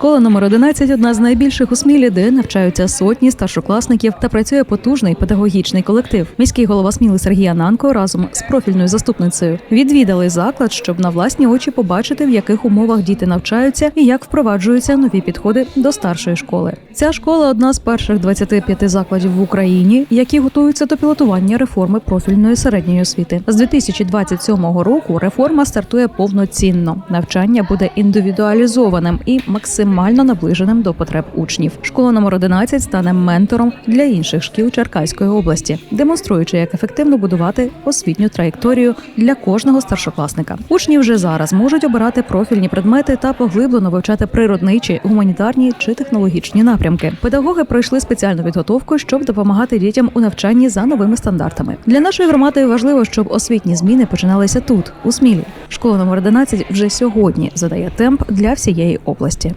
Школа номер 11 – одна з найбільших у Смілі, де навчаються сотні старшокласників та працює потужний педагогічний колектив. Міський голова Сміли Сергій Ананко разом з профільною заступницею відвідали заклад, щоб на власні очі побачити, в яких умовах діти навчаються і як впроваджуються нові підходи до старшої школи. Ця школа одна з перших 25 закладів в Україні, які готуються до пілотування реформи профільної середньої освіти. З 2027 року реформа стартує повноцінно. Навчання буде індивідуалізованим і максимально наближеним до потреб учнів. Школа номер 11 стане ментором для інших шкіл Черкаської області, демонструючи, як ефективно будувати освітню траєкторію для кожного старшокласника. Учні вже зараз можуть обирати профільні предмети та поглиблено вивчати природничі, гуманітарні чи технологічні напрямки. Педагоги пройшли спеціальну підготовку, щоб допомагати дітям у навчанні за новими стандартами. Для нашої громади важливо, щоб освітні зміни починалися тут, у Смілі. Школа номер 11 вже сьогодні задає темп для всієї області.